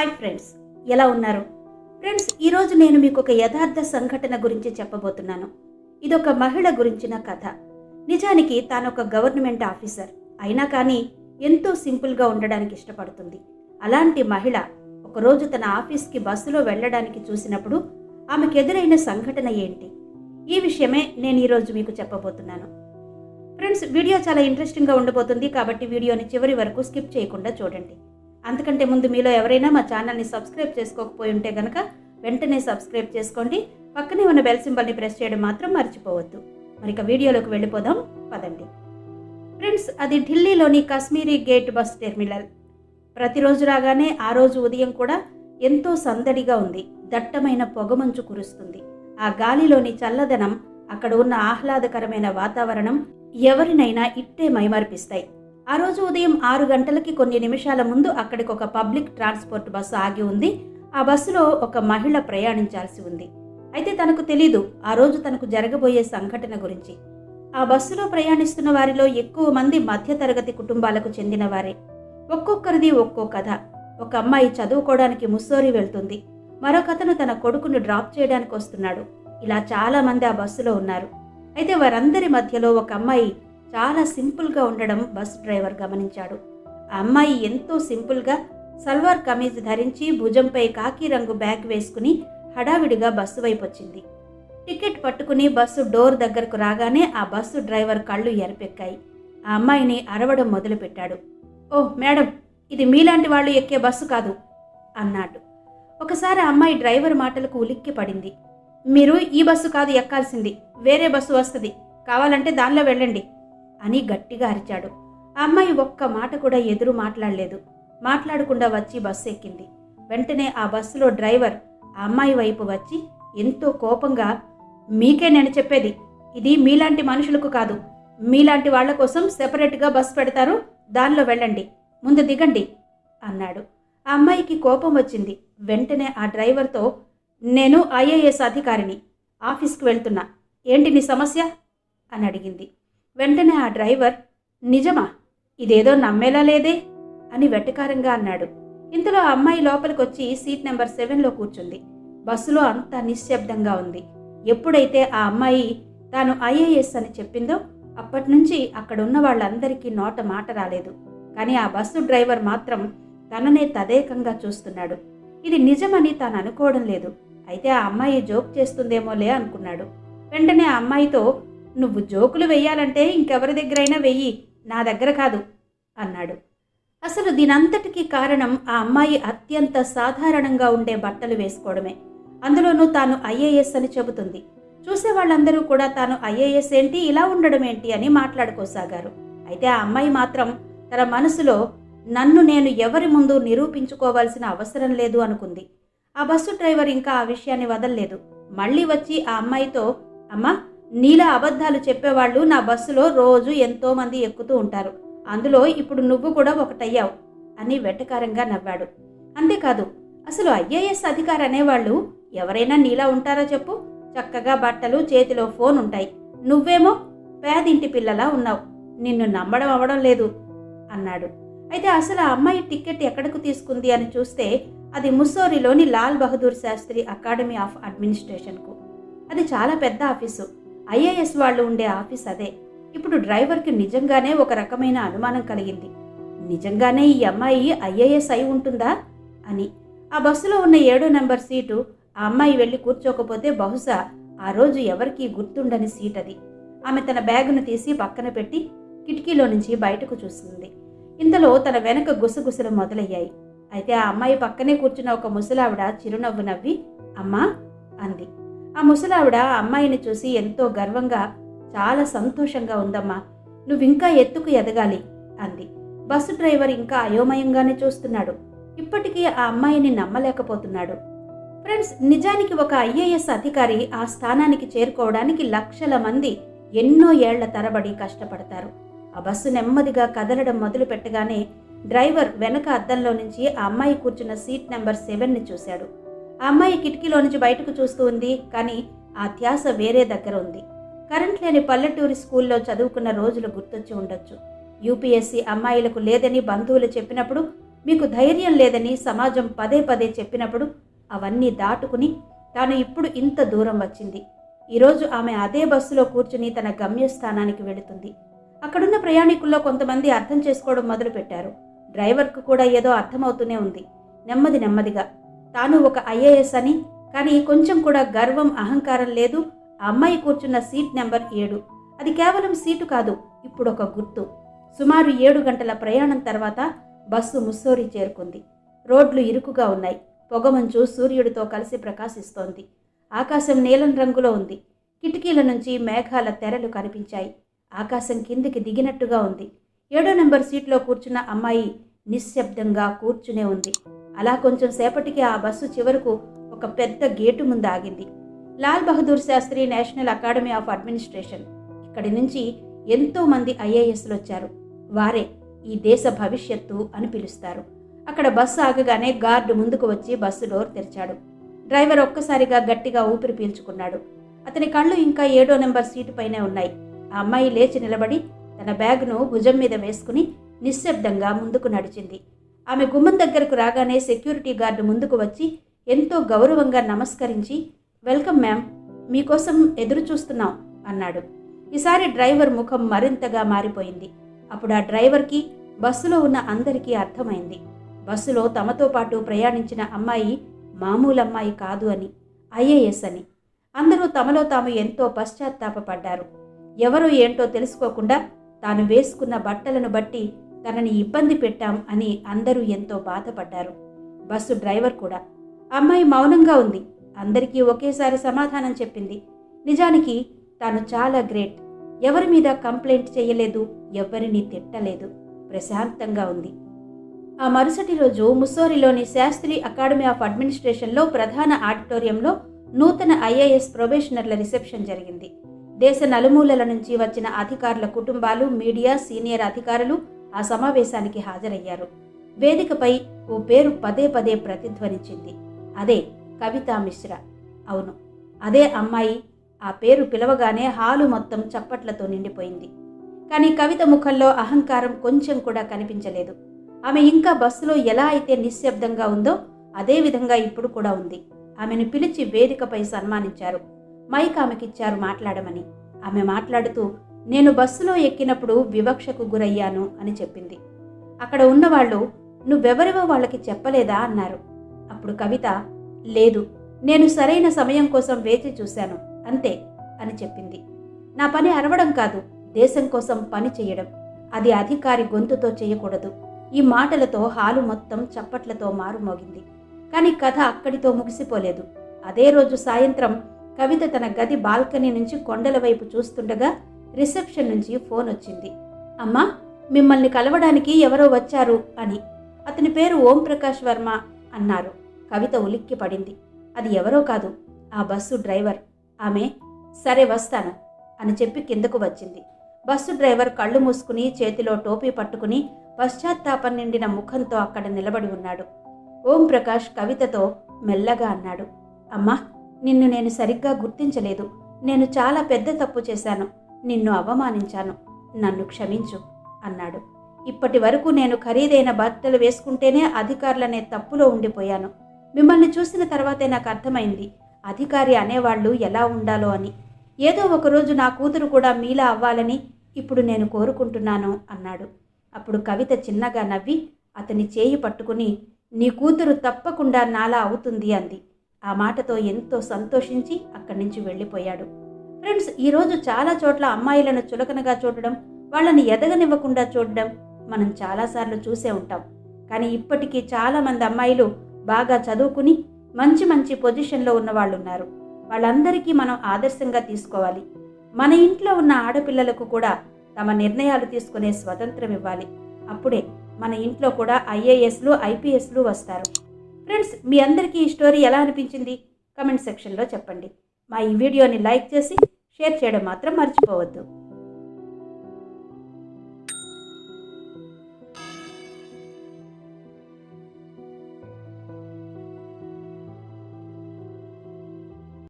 Hi friends ఎలా ఉన్నారు? Friends ఈరోజు నేను మీకు ఒక యథార్థ సంఘటన గురించి చెప్పబోతున్నాను. ఇదొక మహిళ గురించిన కథ. నిజానికి తాను ఒక గవర్నమెంట్ ఆఫీసర్. అయినా కానీ ఎంతో సింపుల్గా ఉండడానికి ఇష్టపడుతుంది. అలాంటి మహిళ ఒకరోజు తన ఆఫీస్కి బస్సులో వెళ్ళడానికి చూసినప్పుడు ఆమెకు ఎదురైన సంఘటన ఏంటి? ఈ విషయమే నేను ఈరోజు మీకు చెప్పబోతున్నాను. ఫ్రెండ్స్ వీడియో చాలా ఇంట్రెస్టింగ్గా ఉండబోతుంది కాబట్టి వీడియోని చివరి వరకు స్కిప్ చేయకుండా చూడండి. అంతకంటే ముందు మీలో ఎవరైనా మా ఛానల్ని సబ్స్క్రైబ్ చేసుకోకపోయి ఉంటే కనుక వెంటనే సబ్స్క్రైబ్ చేసుకోండి. పక్కనే ఉన్న బెల్ సింబల్ని ప్రెస్ చేయడం మాత్రం మర్చిపోవద్దు. మరి ఇక వీడియోలోకి వెళ్ళిపోదాం. పదండి. ఫ్రెండ్స్ అది ఢిల్లీలోని కాశ్మీరీ గేట్ బస్ టెర్మినల్. ప్రతిరోజు రాగానే ఆ రోజు ఉదయం కూడా ఎంతో సందడిగా ఉంది. దట్టమైన పొగమంచు కురుస్తుంది. ఆ గాలిలోని చల్లదనం అక్కడ ఉన్న ఆహ్లాదకరమైన వాతావరణం ఎవరినైనా ఇట్టే మైమర్పిస్తాయి. ఆ రోజు ఉదయం ఆరు గంటలకి కొన్ని నిమిషాల ముందు అక్కడికి ఒక పబ్లిక్ ట్రాన్స్పోర్ట్ బస్సు ఆగి ఉంది. ఆ బస్సులో ఒక మహిళ ప్రయాణించాల్సి ఉంది. అయితే తనకు తెలీదు ఆ రోజు తనకు జరగబోయే సంఘటన గురించి. ఆ బస్సులో ప్రయాణిస్తున్న వారిలో ఎక్కువ మంది మధ్యతరగతి కుటుంబాలకు చెందిన వారే. ఒక్కొక్కరిది ఒక్కో కథ. ఒక అమ్మాయి చదువుకోవడానికి ముస్సోరి వెళ్తుంది. మరొకతను తన కొడుకును డ్రాప్ చేయడానికి వస్తున్నాడు. ఇలా చాలామంది ఆ బస్సులో ఉన్నారు. అయితే వారందరి మధ్యలో ఒక అమ్మాయి చాలా సింపుల్గా ఉండడం బస్ డ్రైవర్ గమనించాడు. ఆ అమ్మాయి ఎంతో సింపుల్గా సల్వార్ కమీజ్ ధరించి భుజంపై కాకి రంగు బ్యాగ్ వేసుకుని హడావిడిగా బస్సు వైపు వచ్చింది టికెట్ పట్టుకుని బస్సు డోర్ దగ్గరకు రాగానే ఆ బస్సు డ్రైవర్ కళ్ళు ఎరపెక్కాయి. ఆ అమ్మాయిని అరవడం మొదలుపెట్టాడు. ఓ మేడం ఇది మీలాంటి వాళ్ళు ఎక్కే బస్సు కాదు అన్నాడు. ఒకసారి అమ్మాయి డ్రైవర్ మాటలకు ఉలిక్కి పడింది. మీరు ఈ బస్సు కాదు ఎక్కాల్సింది వేరే బస్సు వస్తుంది. కావాలంటే దానిలో వెళ్ళండి అని గట్టిగా అరిచాడు. ఆ అమ్మాయి ఒక్క మాట కూడా ఎదురు మాట్లాడలేదు. మాట్లాడకుండా వచ్చి బస్సు ఎక్కింది. వెంటనే ఆ బస్సులో డ్రైవర్ ఆ అమ్మాయి వైపు వచ్చి ఎంతో కోపంగా మీకే నేను చెప్పేది. ఇది మీలాంటి మనుషులకు కాదు. మీలాంటి వాళ్ళ కోసం సెపరేట్గా బస్సు పెడతారు. దానిలో వెళ్ళండి. ముందు దిగండి. అన్నాడు. ఆ అమ్మాయికి కోపం వచ్చింది. వెంటనే ఆ డ్రైవర్తో నేను ఐఏఎస్ అధికారిని. ఆఫీస్కి వెళ్తున్నా. ఏంటి నీ సమస్య? అని అడిగింది. వెంటనే ఆ డ్రైవర్ నిజమా? ఇదేదో నమ్మేలా లేదే? అని వెటకారంగా అన్నాడు. ఇంతలో ఆ అమ్మాయి లోపలికి వచ్చి సీట్ నెంబర్ సెవెన్లో కూర్చుంది. బస్సులో అంతా నిశ్శబ్దంగా ఉంది. ఎప్పుడైతే ఆ అమ్మాయి తాను ఐఏఎస్ అని చెప్పిందో అప్పటి నుంచి అక్కడ ఉన్న వాళ్ళందరికీ నోట మాట రాలేదు. కానీ ఆ బస్సు డ్రైవర్ మాత్రం తననే తదేకంగా చూస్తున్నాడు. ఇది నిజమని తాను అనుకోవడం లేదు. అయితే ఆ అమ్మాయి జోక్ చేస్తుందేమోలే అనుకున్నాడు. వెంటనే ఆ అమ్మాయితో నువ్వు జోకులు వెయ్యాలంటే ఇంకెవరి దగ్గరైనా వెయ్యి నా దగ్గర కాదు అన్నాడు. అసలు దీనంతటికీ కారణం ఆ అమ్మాయి అత్యంత సాధారణంగా ఉండే బట్టలు వేసుకోవడమే. అందులోనూ తాను ఐఏఎస్ అని చెబుతుంది. చూసే వాళ్ళందరూ కూడా తాను ఐఏఎస్ ఏంటి ఇలా ఉండడం ఏంటి అని మాట్లాడుకోసాగారు. అయితే ఆ అమ్మాయి మాత్రం తన మనసులో నన్ను నేను ఎవరి ముందు నిరూపించుకోవాల్సిన అవసరం లేదు అనుకుంది. ఆ బస్సు డ్రైవర్ ఇంకా ఆ విషయాన్ని వదల్లేదు. మళ్ళీ వచ్చి ఆ అమ్మాయితో అమ్మా నీలా అబద్ధాలు చెప్పేవాళ్ళు నా బస్సులో రోజు ఎంతోమంది ఎక్కుతూ ఉంటారు. అందులో ఇప్పుడు నువ్వు కూడా ఒకటయ్యావు అని వెటకారంగా నవ్వాడు. అంతేకాదు అసలు ఐఏఎస్ అధికారి అనేవాళ్ళు ఎవరైనా నీలా ఉంటారా చెప్పు? చక్కగా బట్టలు చేతిలో ఫోన్ ఉంటాయి. నువ్వేమో పేదింటి పిల్లలా ఉన్నావు. నిన్ను నమ్మడం అవడం లేదు అన్నాడు. అయితే అసలు ఆ అమ్మాయి టికెట్ ఎక్కడకు తీసుకుంది అని చూస్తే అది ముస్సోరిలోని లాల్ బహదూర్ శాస్త్రి అకాడమీ ఆఫ్ అడ్మినిస్ట్రేషన్కు. అది చాలా పెద్ద ఆఫీసు. ఐఏఎస్ వాళ్ళు ఉండే ఆఫీస్ అదే. ఇప్పుడు డ్రైవర్కి నిజంగానే ఒక రకమైన అనుమానం కలిగింది. నిజంగానే ఈ అమ్మాయి ఐఏఎస్ అయి ఉంటుందా అని. ఆ బస్సులో ఉన్న ఏడో నెంబర్ సీటు ఆ అమ్మాయి వెళ్ళి కూర్చోకపోతే బహుశా ఆ రోజు ఎవరికీ గుర్తుండని సీట్ అది. ఆమె తన బ్యాగును తీసి పక్కన పెట్టి కిటికీలో నుంచి బయటకు చూస్తుంది ఇంతలో తన వెనక గుసగుసలు మొదలయ్యాయి. అయితే ఆ అమ్మాయి పక్కనే కూర్చున్న ఒక ముసలావిడ చిరునవ్వు నవ్వి అమ్మా అంది. ఆ ముసలావిడ ఆ అమ్మాయిని చూసి ఎంతో గర్వంగా చాలా సంతోషంగా ఉందమ్మా. నువ్వింకా ఎత్తుకు ఎదగాలి అంది. బస్సు డ్రైవర్ ఇంకా అయోమయంగానే చూస్తున్నాడు. ఇప్పటికీ ఆ అమ్మాయిని నమ్మలేకపోతున్నాడు. ఫ్రెండ్స్ నిజానికి ఒక ఐఏఎస్ అధికారి ఆ స్థానానికి చేరుకోవడానికి లక్షల మంది ఎన్నో ఏళ్ళ తరబడి కష్టపడతారు. ఆ బస్సు నెమ్మదిగా కదలడం మొదలు పెట్టగానే డ్రైవర్ వెనక అద్దంలో నుంచి ఆ అమ్మాయి కూర్చున్న సీట్ నెంబర్ సెవెన్ని చూశాడు. ఆ అమ్మాయి కిటికీలో నుంచి బయటకు చూస్తూ ఉంది కానీ ఆ ధ్యాస వేరే దగ్గర ఉంది. కరెంట్ లేని పల్లెటూరి స్కూల్లో చదువుకున్న రోజులు గుర్తొచ్చి ఉండొచ్చు. యూపీఎస్సీ అమ్మాయిలకు లేదని బంధువులు చెప్పినప్పుడు మీకు ధైర్యం లేదని సమాజం పదే పదే చెప్పినప్పుడు అవన్నీ దాటుకుని తాను ఇప్పుడు ఇంత దూరం వచ్చింది. ఈరోజు ఆమె అదే బస్సులో కూర్చుని తన గమ్యస్థానానికి వెళుతుంది. అక్కడున్న ప్రయాణికుల్లో కొంతమంది అర్థం చేసుకోవడం మొదలుపెట్టారు. డ్రైవర్కు కూడా ఏదో అర్థమవుతూనే ఉంది. నెమ్మది నెమ్మదిగా తాను ఒక ఐఏఎస్ అని కానీ కొంచెం కూడా గర్వం అహంకారం లేదు. ఆ అమ్మాయి కూర్చున్న సీట్ నెంబర్ ఏడు. అది కేవలం సీటు కాదు ఇప్పుడు ఒక గుర్తు. సుమారు ఏడు గంటల ప్రయాణం తర్వాత బస్సు ముస్సోరి చేరుకుంది. రోడ్లు ఇరుకుగా ఉన్నాయి. పొగమంచు సూర్యుడితో కలిసి ప్రకాశిస్తోంది. ఆకాశం నీలం రంగులో ఉంది. కిటికీల నుంచి మేఘాల తెరలు కనిపించాయి. ఆకాశం కిందికి దిగినట్టుగా ఉంది. ఏడో నెంబర్ సీట్లో కూర్చున్న అమ్మాయి నిశ్శబ్దంగా కూర్చునే ఉంది. అలా కొంచెం సేపటికి ఆ బస్సు చివరకు ఒక పెద్ద గేటు ముందు ఆగింది. Lal Bahadur Shastri national academy of administration. ఇక్కడి నుంచి ఎంతో మంది ఐఏఎస్లు వచ్చారు. వారే ఈ దేశ భవిష్యత్తు అని పిలుస్తారు. అక్కడ బస్సు ఆగగానే గార్డు ముందుకు వచ్చి బస్సు డోర్ తెరిచాడు. డ్రైవర్ ఒక్కసారిగా గట్టిగా ఊపిరి పీల్చుకున్నాడు. అతని కళ్ళు ఇంకా ఏడో నెంబర్ సీటు పైనే ఉన్నాయి. ఆ అమ్మాయి లేచి నిలబడి తన బ్యాగ్ను భుజం మీద వేసుకుని నిశ్శబ్దంగా ముందుకు నడిచింది. ఆమె గుమ్మం దగ్గరకు రాగానే సెక్యూరిటీ గార్డు ముందుకు వచ్చి ఎంతో గౌరవంగా నమస్కరించి వెల్కమ్ మ్యామ్ మీకోసం ఎదురు చూస్తున్నాం అన్నాడు. ఈసారి డ్రైవర్ ముఖం మరింతగా మారిపోయింది. అప్పుడు ఆ డ్రైవర్కి బస్సులో ఉన్న అందరికీ అర్థమైంది. బస్సులో తమతో పాటు ప్రయాణించిన అమ్మాయి మామూలు అమ్మాయి కాదు అని ఐఏఎస్ అని. అందరూ తమలో తాము ఎంతో పశ్చాత్తాపడ్డారు ఎవరు ఏంటో తెలుసుకోకుండా తాను వేసుకున్న బట్టలను బట్టి తనని ఇబ్బంది పెట్టాం అని అందరూ ఎంతో బాధపడ్డారు. బస్సు డ్రైవర్ కూడా అమ్మాయి మౌనంగా ఉంది. అందరికీ ఒకేసారి సమాధానం చెప్పింది. నిజానికి తాను చాలా గ్రేట్. ఎవరి మీద కంప్లైంట్ చేయలేదు ఎవరిని తిట్టలేదు. ప్రశాంతంగా ఉంది. ఆ మరుసటి రోజు ముస్సోరిలోని శాస్త్రి అకాడమీ ఆఫ్ అడ్మినిస్ట్రేషన్లో ప్రధాన ఆడిటోరియంలో నూతన ఐఏఎస్ ప్రొబేషనర్ల రిసెప్షన్ జరిగింది. దేశ నలుమూలల నుంచి వచ్చిన అధికారుల కుటుంబాలు మీడియా సీనియర్ అధికారులు ఆ సమావేశానికి హాజరయ్యారు. వేదికపై ఓ పేరు పదే పదే ప్రతిధ్వనించింది. అదే కవితా మిశ్రా. అవును అదే అమ్మాయి ఆ పేరు పిలవగానే హాలు మొత్తం చప్పట్లతో నిండిపోయింది. కానీ కవిత ముఖంలో అహంకారం కొంచెం కూడా కనిపించలేదు. ఆమె ఇంకా బస్సులో ఎలా అయితే నిశ్శబ్దంగా ఉందో అదే విధంగా ఇప్పుడు కూడా ఉంది. ఆమెను పిలిచి వేదికపై సన్మానించారు. మైక్ ఆమెకిచ్చారు మాట్లాడమని. ఆమె మాట్లాడుతూ నేను బస్సులో ఎక్కినప్పుడు వివక్షకు గురయ్యాను అని చెప్పింది. అక్కడ ఉన్నవాళ్ళు నువ్వెవరివో వాళ్ళకి చెప్పలేదా? అన్నారు. అప్పుడు కవిత లేదు నేను సరైన సమయం కోసం వేచి చూశాను అంతే అని చెప్పింది. నా పని అరవడం కాదు దేశం కోసం పని చేయడం అది అధికారి గొంతుతో చేయకూడదు ఈ మాటలతో హాలు మొత్తం చప్పట్లతో మారుమోగింది. కానీ కథ అక్కడితో ముగిసిపోలేదు. అదే రోజు సాయంత్రం కవిత తన గది బాల్కనీ నుంచి కొండల వైపు చూస్తుండగా రిసెప్షన్ నుంచి ఫోన్ వచ్చింది. అమ్మా మిమ్మల్ని కలవడానికి ఎవరో వచ్చారు అని. అతని పేరు ఓం ప్రకాష్ వర్మ అన్నారు. కవిత ఉలిక్కి పడింది. అది ఎవరో కాదు ఆ బస్సు డ్రైవర్. ఆమె సరే వస్తాను అని చెప్పి కిందకు వచ్చింది. బస్సు డ్రైవర్ కళ్ళు మూసుకుని చేతిలో టోపీ పట్టుకుని పశ్చాత్తాపం నిండిన ముఖంతో అక్కడ నిలబడి ఉన్నాడు. ఓం ప్రకాష్ కవితతో మెల్లగా అన్నాడు. అమ్మా నిన్ను నేను సరిగ్గా గుర్తించలేదు. నేను చాలా పెద్ద తప్పు చేశాను. నిన్ను అవమానించాను. నన్ను క్షమించు అన్నాడు. ఇప్పటి వరకు నేను ఖరీదైన బట్టలు వేసుకుంటేనే అధికారులనే తప్పులో ఉండిపోయాను. మిమ్మల్ని చూసిన తర్వాతే నాకు అర్థమైంది. అధికారి అనేవాళ్ళు ఎలా ఉండాలో అని. ఏదో ఒకరోజు నా కూతురు కూడా మీలా అవ్వాలని ఇప్పుడు నేను కోరుకుంటున్నాను అన్నాడు. అప్పుడు కవిత చిన్నగా నవ్వి అతని చేయి పట్టుకుని నీ కూతురు తప్పకుండా నాలా అవుతుంది అంది. ఆ మాటతో ఎంతో సంతోషించి అక్కడి నుంచి వెళ్ళిపోయాడు. ఫ్రెండ్స్ ఈరోజు చాలా చోట్ల అమ్మాయిలను చులకనగా చూడడం వాళ్ళని ఎదగనివ్వకుండా చూడడం మనం చాలాసార్లు చూసే ఉంటాం. కానీ ఇప్పటికీ చాలామంది అమ్మాయిలు బాగా చదువుకుని మంచి మంచి పొజిషన్లో ఉన్న వాళ్ళు ఉన్నారు వాళ్ళందరికీ మనం ఆదర్శంగా తీసుకోవాలి. మన ఇంట్లో ఉన్న ఆడపిల్లలకు కూడా తమ నిర్ణయాలు తీసుకునే స్వతంత్రం ఇవ్వాలి. అప్పుడే మన ఇంట్లో కూడా ఐఏఎస్లు ఐపీఎస్లు వస్తారు. ఫ్రెండ్స్ మీ అందరికీ ఈ స్టోరీ ఎలా అనిపించింది? కమెంట్ సెక్షన్లో చెప్పండి. మా ఈ వీడియోని లైక్ చేసి షేర్ చేయడం మాత్రం మర్చిపోవద్దు.